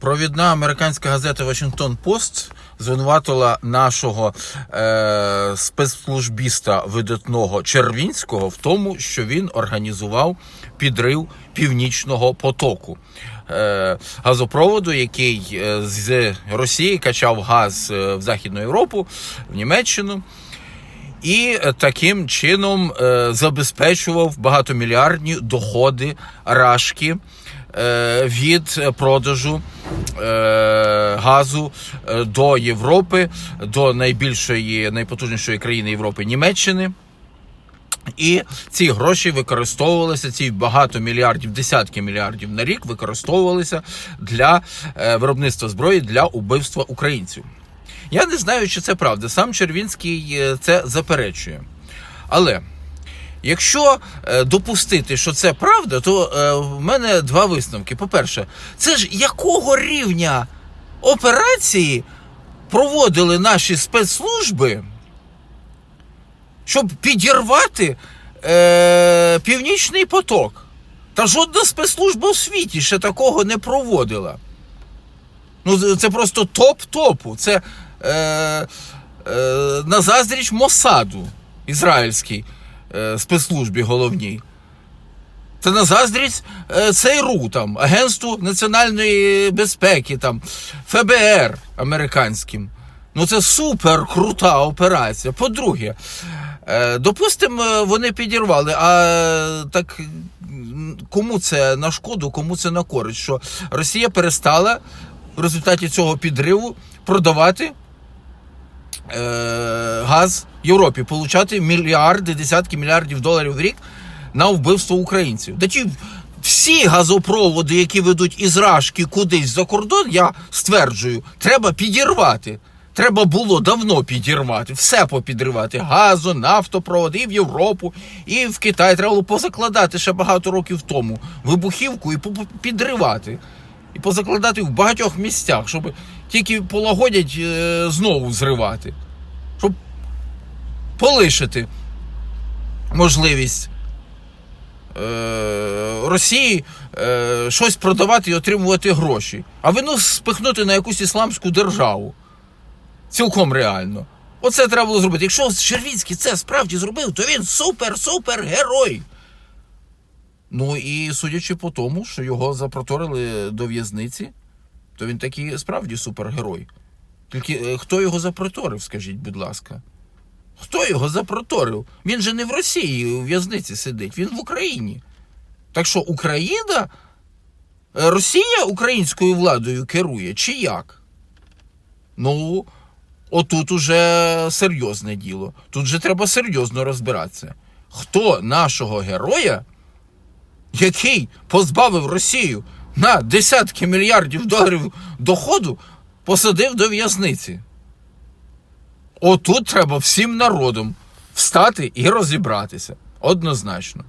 Провідна американська газета Вашингтон Пост звинуватила нашого е, спецслужбіста видатного Червінського в тому, що він організував підрив північного потоку. Е, газопроводу, який е, з Росії качав газ е, в Західну Європу, в Німеччину. І таким чином е, забезпечував багатомільярдні доходи Рашки від продажу е, газу е, до Європи, до найбільшої, найпотужнішої країни Європи Німеччини. І ці гроші використовувалися, ці багато мільярдів, десятки мільярдів на рік використовувалися для е, виробництва зброї для убивства українців. Я не знаю, чи це правда. Сам Червінський е, це заперечує. Але якщо е, допустити, що це правда, то е, в мене два висновки. По-перше, це ж якого рівня операції проводили наші спецслужби, щоб підірвати е, Північний поток? Та жодна спецслужба у світі ще такого не проводила. Ну, це просто топ топу. Це е, е, на заздріч Мосаду, ізраїльській е, спецслужбі головній. Це на заздрість е, ЦРУ, там, Агентству національної безпеки, там, ФБР американським. Ну це супер крута операція. По-друге, е, допустимо, вони підірвали, а е, так кому це на шкоду, кому це на користь? Що Росія перестала в результаті цього підриву продавати е, газ Європі, получати мільярди, десятки мільярдів доларів в рік на вбивство українців. Да ті всі газопроводи, які ведуть із Рашки кудись за кордон, я стверджую, треба підірвати. Треба було давно підірвати, все попідривати. Газу, нафтопроводи і в Європу, і в Китай. Треба було позакладати ще багато років тому вибухівку і підривати. І позакладати в багатьох місцях, щоб тільки полагодять е, знову зривати. Полишити можливість е, Росії е, щось продавати і отримувати гроші. А вину спихнути на якусь ісламську державу. Цілком реально. Оце треба було зробити. Якщо Червінський це справді зробив, то він супер-супер герой. Ну і судячи по тому, що його запроторили до в'язниці, то він такий справді супергерой. Тільки е, хто його запроторив, скажіть, будь ласка? Хто його запроторив? Він же не в Росії у в'язниці сидить, він в Україні. Так що Україна, е, Росія українською владою керує, чи як? Ну, отут уже серйозне діло. Тут же треба серйозно розбиратися. Хто нашого героя, який позбавив Росію на десятки мільярдів доларів доходу, посадив до в'язниці? Отут треба всім народом встати і розібратися. Однозначно.